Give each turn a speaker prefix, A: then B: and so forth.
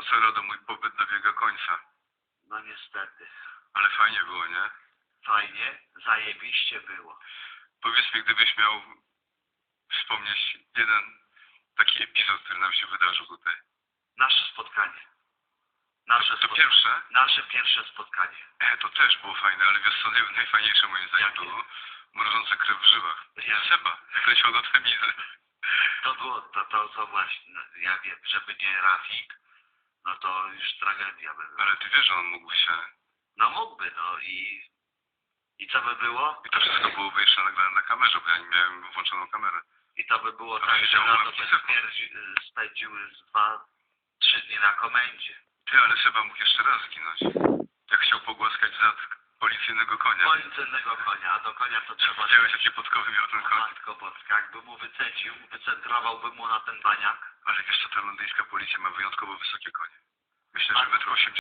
A: To co, Rodo, mój pobyt dobiega końca.
B: No niestety.
A: Ale fajnie było, nie?
B: Fajnie, zajebiście było.
A: Powiedz mi, gdybyś miał wspomnieć jeden taki epizod, który nam się wydarzył tutaj.
B: Nasze spotkanie. Nasze,
A: To
B: spot-
A: pierwsze?
B: nasze pierwsze spotkanie.
A: E, to też było fajne, ale wiesz co, naj- najfajniejsze moim zdaniem
B: Jakie?
A: było mrożące krew w żyłach.
B: Ja-
A: Seba, jak leciał do temizy.
B: To było, to, to, to właśnie, no, ja wiem, żeby nie Rafik, no to już tragedia by była.
A: Ale ty wiesz, że on mógł się...
B: No mógłby, no i, i co by było?
A: I to wszystko byłoby jeszcze nagrane na kamerze, bo ja nie miałem włączoną kamerę.
B: I to by było tak, że Rado
A: mam
B: by stwierdzi- spędziły z dwa, trzy dni na komendzie.
A: Ty, ale Seba mógł jeszcze raz zginąć. Jak chciał pogłaskać zad policyjnego konia.
B: Policyjnego konia, a do konia to trzeba...
A: Widziałeś, jakie podkowy miał ten koń.
B: Matko Boska, jakby mu wycedził, wycentrowałby mu na ten baniak.
A: Ale wiesz co, ta londyńska policja ma wyjątkowo wysokie konie. Myślę, że metr 80